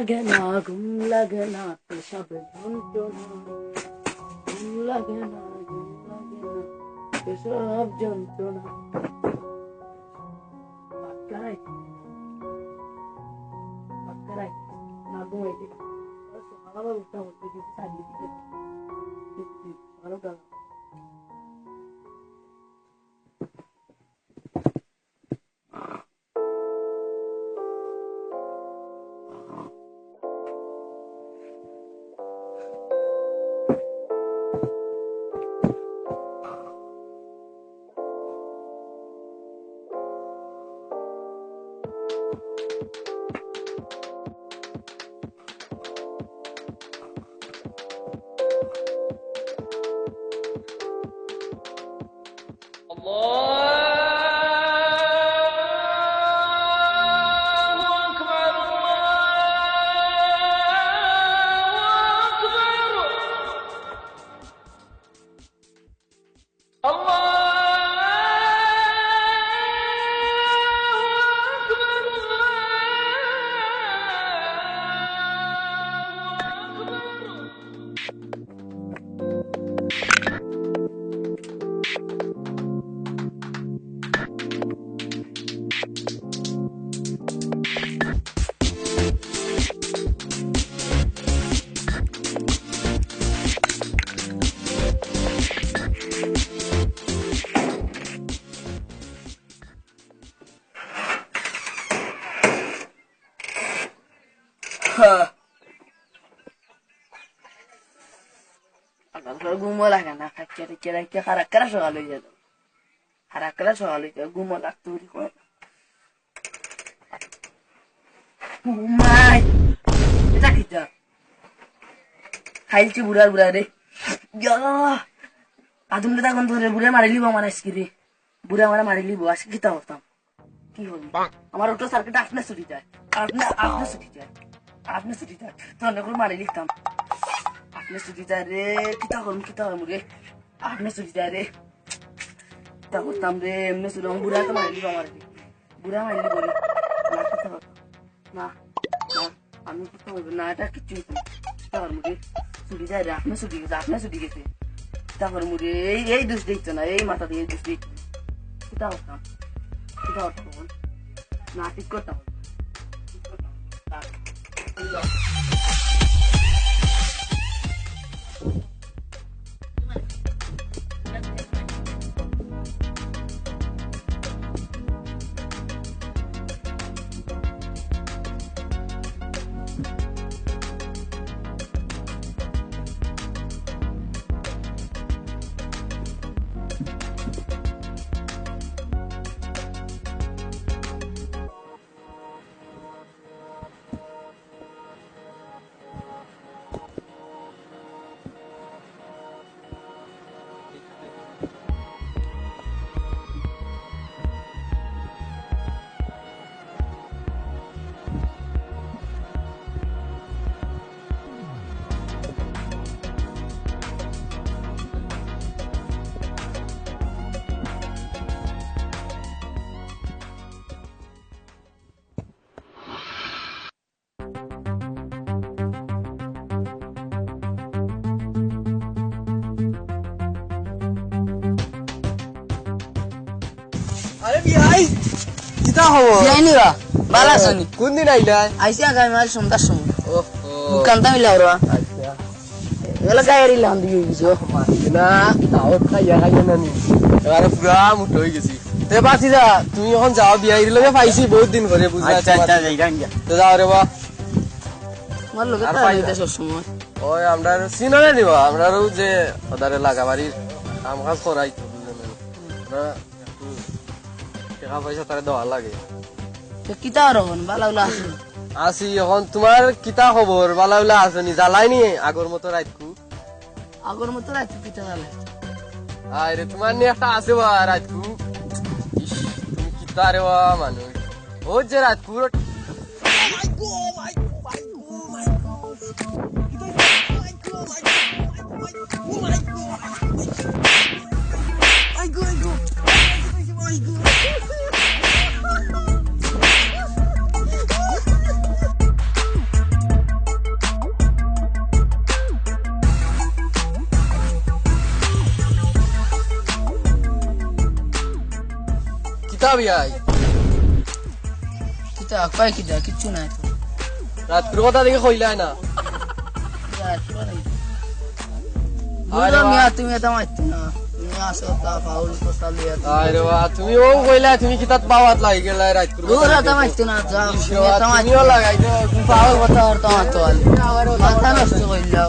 লাগে না ঘুম লাগে না সব যন্ত্রণা ঘুম লাগে না ঘুম লাগে না সব যন্ত্রণা পাক্কারাই পাক্কারাই উঠতে দিতে ভালো টাকা সকাল খাচ্ছে রেখে রেখে খারাপ করে সকাল হয়ে যেত? খারাপ করে সকাল হয়ে যেত? ঘুমো লাগতো কি বুড়া রে। মারি লিব আমার রে। আমার মারি লিব, আজকে হতাম? কি হল? আমার ওটা সার্কিট আপনি ছুটি যায়। আপনি আপনি ছুটি যায়। আপনি ছুটি যায়। তখন করে মারি লিখতাম। আপনি ছুটি যায় রে। কিতা করুন কিতা করুন রে আপনি ছুটি যায় রে কিতা করতাম রে এমনি শুনে বুড়া তো মারি লিব আমার রে বুড়া মারি লিব রে না কিতা করতাম না না আমি কিতা করব না এটা কিচ্ছু হইতো না। কিতা করব রে ছুটি যায় রে আপনি ছুটি গেছে আপনি ছুটি গেছে তারপর মুড়ে এই এই দোষ দেখছ না এই মাথা দিয়ে দোষ দেখছ কিতা করতাম কিতা করতাম বল না ঠিক করতাম ঠিক করতাম। না। আরে বিয়াই কিতা খবর? বিয়াইনি বা ভালো আছনি কোন দিন আইলা আইসি আগামী মাস সন্ধ্যার সময় ওহ। দোকানটা মিলাও আচ্ছা। এগুলো গায়ের ইলাম দিয়ে গেছো না তাও খাইয়া খাইয়া নানি। এবারে পুরা মুঠ হয়ে গেছি। তে যা তুমি এখন যাও বিয়াই লগে পাইছি বহুত দিন ধরে বুঝলা আচ্ছা আচ্ছা তো যাও রে বা। আমার লোকে তো আইতে সব সময় ওই আমরা চিনলে নিবা। আমরাও যে ওদারে লাগা বাড়ির কাম কাজ করাই আমরা টাকা পয়সা তারে দেওয়া লাগে কিতা আর হন ভালো ভালো আছে আসি এখন তোমার কিতা খবর বালা উলা আছে নি জ্বালাই নি আগর মতো রাতকু আগর মতো রাত কিতা ভালো আরে তোমার নিয়ে একটা আছে বা রাতকু ইস, তুমি কিতা রে বা মানুষ ও যে কিতাবই আই কিতাব পাই কিতা কিচ্ছু নাই তো। রাত পুরো কথা দেখে। কইলাই না রাত পুরো তুমি এটা মারতে না। তুমি আসো তা ফাউল কথা লিয়া আরে বাহ তুমি ও কইলা তুমি কিতাত পাওয়াত লাগি গেলা দূর না তুমিও কথা আর তোমার তো মাথা নষ্ট করলাও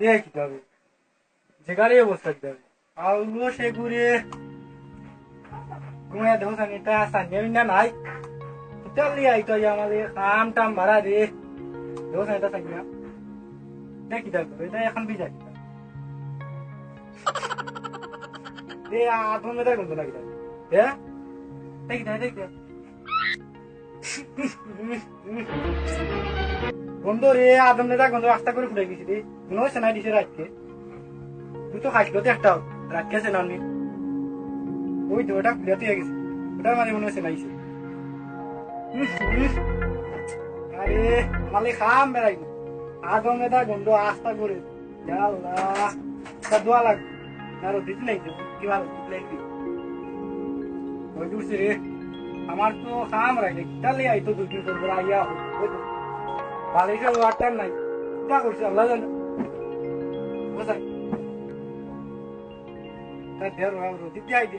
দিয়ে যাবে যেখানে অবস্থা যাবে আউলো সে ঘুরে। ঘুমিয়ে দেখো সানিটা সানিয়া বিনা নাই চল আই তো আমাদের কাম টাম ভাড়া দে দেখো সানিটা সানিয়া দেখি যাবে এটা এখন বিজা দে আধ মেদা গন্ধ লাগি হ্যাঁ দেখি যাবে দেখি গন্ধ রে আদম নেতা গন্ধ রাস্তা করে ফুটে গেছি রে মনে হচ্ছে না দিছে রাতকে তুই তো খাইছিল তো একটা রাতকে আছে নানি ওই তো ওটা খুলে তুই গেছে ওটার মানে মনে হচ্ছে নাইছে আরে মালে খাম বেড়াই। আদম নেতা গন্ধ, আস্তা করে। আল্লাহ তা দোয়া লাগ আর দিতে নাই তো, কি ভালো লাগবি ওই দূরছে রে, আমার তো খাম রাখে তাহলে আই তো দুদিন করব আইয়া তো বালিশের ওয়াটার নাই তা করছে, আল্লাহ জানে। বুঝাই তার দেড় রাম রোদি দে।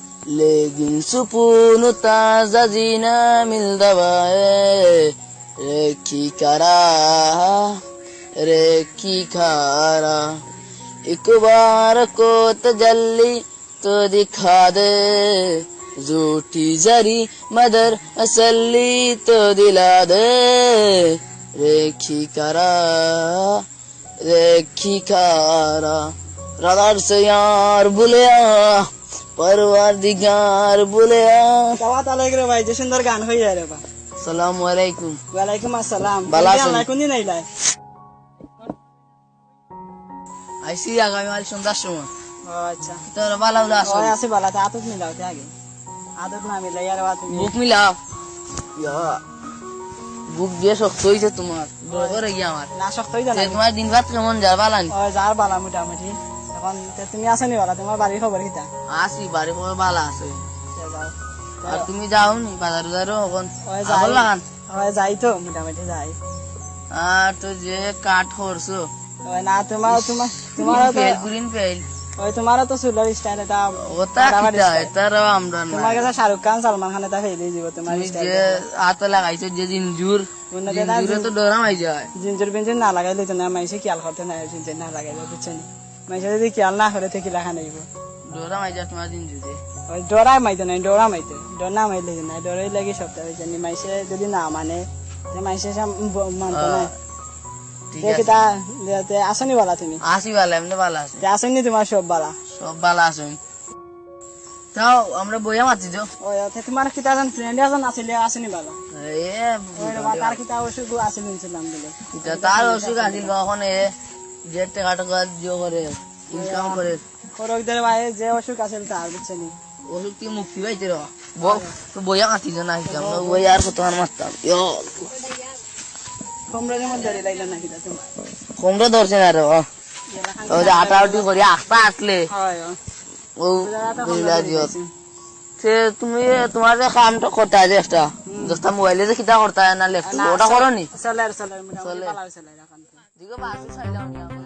लेकिन सुकून ताज़ा जीना मिल दवाए रेखी करा रेखी खारा एक बार को तजल्ली तो दिखा दे। झूठी जरी मदर असली तो दिला दे। रेखी करा रेखी खारा राधार से यार बुलिया। পরওয়ারদিগার বলে দাওয়াত আলাইকুম ভাই যে সুন্দর গান হই যায় রে ভাই। আসসালামু আলাইকুম। ওয়া আলাইকুম আসসালাম। ভালো আছেন? দিন আইলাই আইসি আগামী কাল সন্ধ্যার সময়। আচ্ছা। তোর ভালো আছে ভালো মিলাও তে আগে। আদত না মিলাই আর বাত বুক মিলাও। ইয়া বুক দিয়ে শক্ত হইছে তোমার। গিয়া আমার। না শক্ত হইছে না তোমার দিন রাত কেমন যার বালা মোটামুটি। এখন তুমি আসো নি বালা? তোমার বাড়ির খবর কিতা আসি বাড়ি খবর বালা আছে। আর তুমি যাও নি? বাজার বাজারও এখন যাই। তো মোটামুটি যাই। আর তো যে কাঠ ওই না তোমার তোমার তোমারও তো ফেল গ্রিন ফেল ওই তোমারও তো চুলের স্টাইল এটা ওটা কিটা এটারও আমরা না তোমার কাছে শাহরুখ খান সালমান খান এটা ফেলে দিব তোমার তুমি স্টাইল যে হাতে লাগাইছো যে জিনজুর জিনজুরে তো ডরামাই যায়। জিঞ্জুর বেঞ্জুর না লাগাইলে তো না মাইসে খেয়াল করতে না জিঞ্জুর না লাগাইলে বুঝছেন মাইসে যদি খেয়াল না করে থেকে লেখা নেইব ডরামাই যায় তোমার জিনজুরে ওই ডরা মাইতে নাই ডরা মাইতে ডর না মাইলে না ডরাই লাগি সপ্তাহ হয়েছে মাইসে যদি না মানে মাইসে মানতো না আসনি বালা তুমি? আসি ভালো এমনি ভালো আছে। আসনি তোমার সব বালা। সব আছে। তাও আমরা বইয়া মারছি তো। ওই তোমার কিতা এজন ফ্রেন্ড এজন আসলে আসনি বালা। এ তার কিতা অসুখ আসিল ছিলাম বলে। তার অসুখ আছিল কখন এ? যে টাকা টাকা জিও করে ইনকাম করে। ভাই যে অসুখ আছিল তার বুঝছেন অসুখ থেকে মুক্তি পাইতে র? বইয়া তো না আমরা বই আর কত আর মারতাম? তোমার? ধরছে না রে করি আস্তা আসলে। ও। ও বুঝলা দিও সে তুমি তোমার যে কামটা করতে আছে একটা দশটা মোবাইলে যে করতে না লেফট ওটা করো নি চলে চলে মোটামুটি চলে। ভালো চলে এখন দিগো বাসু চাইলাম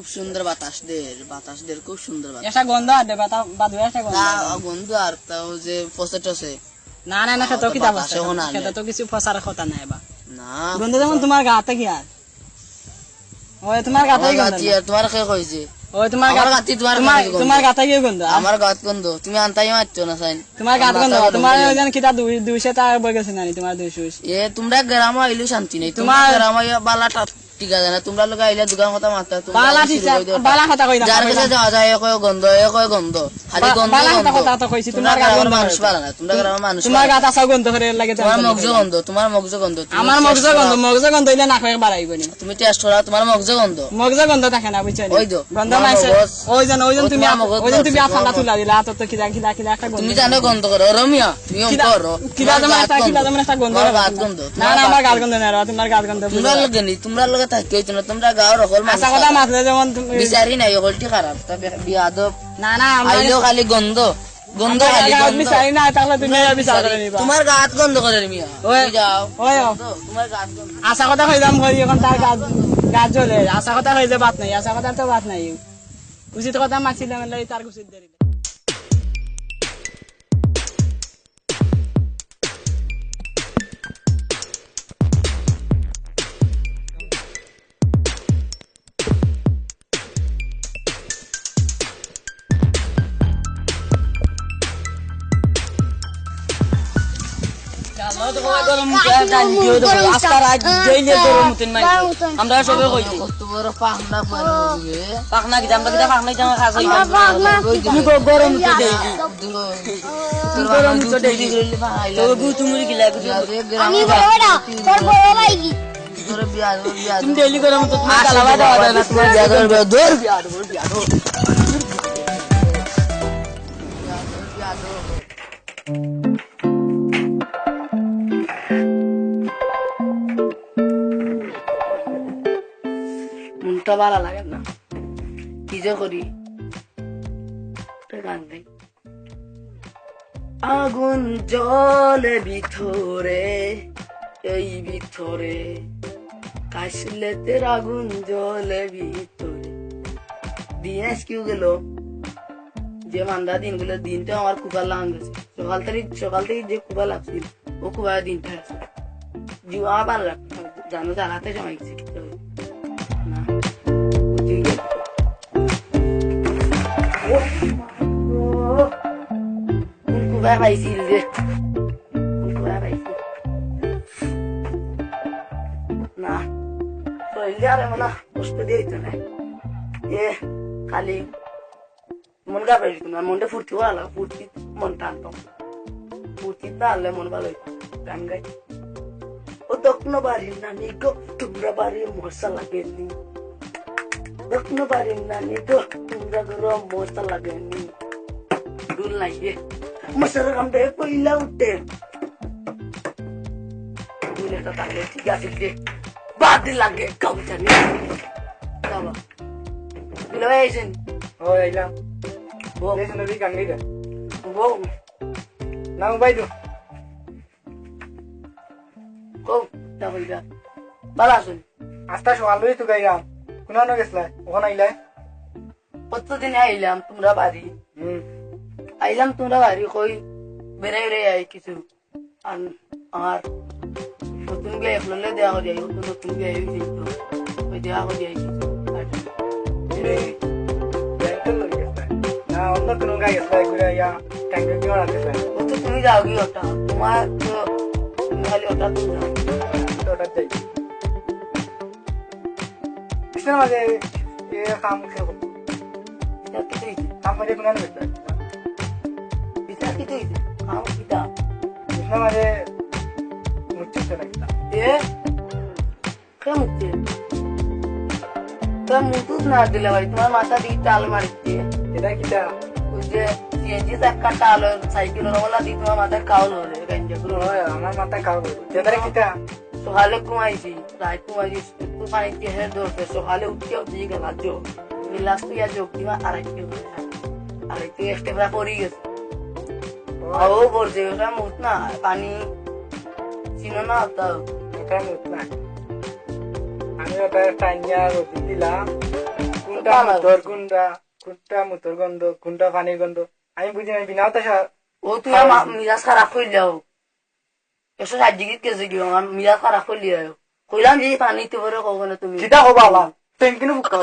না সুন্দর বাতাস দের বাতাস দের খুব সুন্দর বাতাস। একটা গন্ধ আর দেবা বাদ একটা গন্ধ না বন্ধু আর তাও যে ফসে টসে। না না না সেটা তো কি দাবা বাতাসে শোনা সেটা তো কিছু ফসার কথা নাই বা না গন্ধ যেমন তোমার গাতে কি আর? ওই তোমার গাতে গন্ধ? গাতি আর তোমার কে কইছে ওই তোমার গাতে গাতি তোমার তোমার গাতে গন্ধ। কি গন্ধ? আমার গাত গন্ধ। তুমি আনতাই মারছো না সাইন তোমার গাত গন্ধ। তোমার গন্ধ। ওইজন কিতা দুই দুইশো টাকা বই গেছে নানি তোমার দুইশো এ তোমরা গ্রাম আইলে শান্তি নেই। তোমার গ্রাম বালাটা ঠিক আছে না। তোমরা লোক আইলে দোকান কথা বালা। বালা কথা কই না যার কাছে যাওয়া যায় কয় গন্ধ এ কয় গন্ধ। খালি বা- গন্ধ বালা কথা কথা কইছি, তোমরা গাত গ্রামের গন্ধ মানুষ করে। পালা না তোমরা গ্রামের মানুষ তোমার গাত আসা গন্ধ করে লাগে তোমার মগজ গন্ধ তোমার মগজ গন্ধ তুমি আমার test মগজ করা। গন্ধ মগজ গন্ধ হইলে না কয়েক বাড়াইব নি তুমি টেস্ট করা তোমার মগজ গন্ধ। মগজ গন্ধ থাকে না বুঝছ নি? ওই তো, গন্ধ তোমার মাইছে মগজ। ওইজন ওইজন তুমি তুমি তুলা দিলা তো একটা গন্ধ তুমি জানো গন্ধ করো রমিয়া তুমি করো কিলা তোমার একটা একটা গন্ধ। না না আমার গাল গন্ধ। না তোমার গাল গন্ধ তোমরা লগে নি তোমরা লগে থাকি হইতো না তোমরা গাঁর অকল মানুষ কথা মাতলে যেমন বিচারি নাই অকলটি খারাপ। বিয়াদব। না না আইলেও খালি গন্ধ। গন্ধ খালি বিচারি না তাহলে তুমি বিচার করে নিবা। তোমার গাত গন্ধ করে মিয়া? ওই- যাও। ওই তোমার গাত গন্ধ। আশা কথা কই যাম কই এখন তার গাছ গাছ জ্বলে। আশা কথা কই যে বাত নাই আশা কথা তো বাত নাই। উচিত কথা মাছিলাম এলাই তার উচিত দেরি আমরা সবে কইছি পাখনা পানি দিবে পাখনা কি আমরা কিটা পাখনা কিটা খাস তুমি গরম তো দেই তুমি গরম তো দেই তো গু তুমি কি লাগে আমি বড় তোর বড় ভাই তুমি ডেইলি গরম তো তুমি কালাবা দাও না তোমার বিয়া করবে দূর বিয়া দূর বিয়া দূর মনটা ভালো লাগে না। কি যে করি? গান গাই আগুন জলে ভিতরে, এই ভিতরে কাশলেতের আগুন জলে ভিতরে। দিন আজকেও গেল? যে মান্দা দিনগুলো দিনটা আমার কুবা লাগান গেছে। সকাল থেকে সকাল থেকে যে কুবা লাগছিল ও কুবা দিনটা আছে। জীব আমার ভালো। জানো জানাতে সময় গেছে। কোন কুবা পাইছিল যে কোন কুবা পাইছিল না শরীরে আর এমন কষ্ট দিয়ে হইতো না এ খালি মন গা পাইছি না মনটা ফুর্তি করা লাগে ফুর্তি মন টানতাম ফুর্তি টানলে মন ভালো হইতো গান গাই ও দক্ষিণ বাড়ির নানি গো তোমরা বাড়ির মশা লাগেনি দক্ষিণ বাড়ির নানি গো তোমরা ঘর মশা লাগেনি ডুল নাই এ মশার কামটা পইলা উঠে দুলেটা তাহলে ঠিক আছে যে বাদ লাগে কাউটা নিয়ে বাবা দুলে ভাই আইসেন ও আইলাম বউ দেশ নদী গাঙ্গি দে বউ নাম বাইদু কও যাব ইলা ভালো আসুন আস্তা সকাল লই তো গাইলাম কোন গেছলা ওখানে আইলাই কতদিন আইলাম তোমরা বাড়ি কই? বেড়াই বেড়াই আই কিছু। আর আমার নতুন বিয়ে একললে দেওয়া করি আই নতুন বিয়ে হয়েছে তো। ওই দেওয়া করি আই কিছু। তুমি যাও কি ওটা। তোমার তো খালি ওটা তুমি ওটা যাই মাঝে কাম হয়েছে কাম মাঝে কোন কে মুখছে তা মুতুত না দিলে ভাই তোমার মাথা দিয়ে টাল মারিচ্ছে এটা কিটা ওই যে সিএনজি একটা টাল সাইকেলের ওলা দিয়ে তোমার মাথায় কাউল হলে গাঞ্জা গুলো ওই আমার মাথায় কাউ যেটা কিটা সকালে ঘুমাইছি রাত ঘুমাইছি একটু পানি হেঁটে ধরতে সকালে উঠে উঠে গেল যোগ বিলাস তুই আর যোগ দিবা আড়াইটে একটা প্রায় পড়ে গেছে ওটা মুখ না পানি চিনো না তাও এটা মুখ না। আমি ওটা টাইনিয়া রোদি দিলাম। কোন কোনটা মুতর কোনটা কোনটা মুতর গন্ধ কোনটা পানির গন্ধ আমি বুঝি না বিনা হতাশা ও তুই আমার মিরাজ খারাপ করলেও একশো ষাট ডিগ্রি কেজি দিও আমার মিরাজ খারাপ করলি কইলাম যে পানি দিতে পারো কব না তুমি। কিতা হবা আলা তেন কিনু বুকা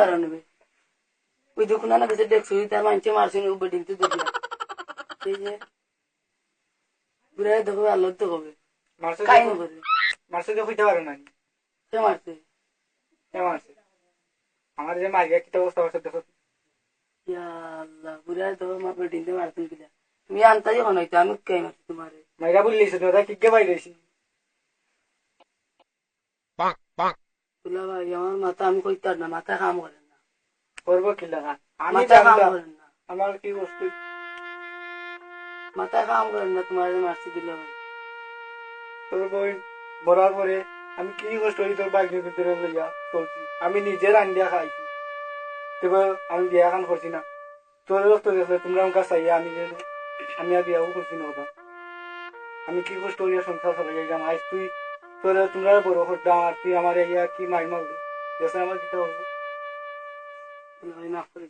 তারা নেবে। ওই দেখুন না বেশি দেখছ তার মানছে মারছে ও বেডিং তো দেখি যে বুড়া দেখবে আল্লাহ তো হবে কাই মারছে হইতে পারে না কে মারছে? কে মারছে? আমার যে মারিয়া কিতা অবস্থা হচ্ছে দেখো। ইয়া আল্লাহ বুড়া দেখবে মা বেডিং তো মারতেন তুমি আনতা যখন হইতো আমি কে মারছি তোমারে? মাইরা বললিস দাদা কি কে বাইরেছি ভাই আমার মাথা আমি কইতার না মাথা কাম করে না করব কি লাগা আমি কাম জানতাম না আমার কি বস্তু মাথা কাম করে না তোমার মারছি দিলা ভাই তোর বই পরে আমি কি কষ্ট হই তোর বাইকের ভিতরে লইয়া চলছি আমি নিজে রান্দিয়া খাইছি তবে আমি বিয়া খান করছি না তোর রক্ত দেখলে তোমরা আমাকে চাইয়া আমি যেন আমি আর বিয়াও করছি না আমি কি কষ্ট হইয়া সংসার চালাই যাইলাম আজ তুই তোর তোমরা বড় হতাম আর তুই আমার ইয়া কি মাই মারলি দেশে আমার কিটা হব দুলা ভাই মাফ করে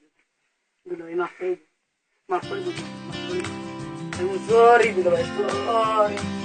দুলা মাফ করে দিও মাফ করে দিও আমি সরি দুলা ভাই সরি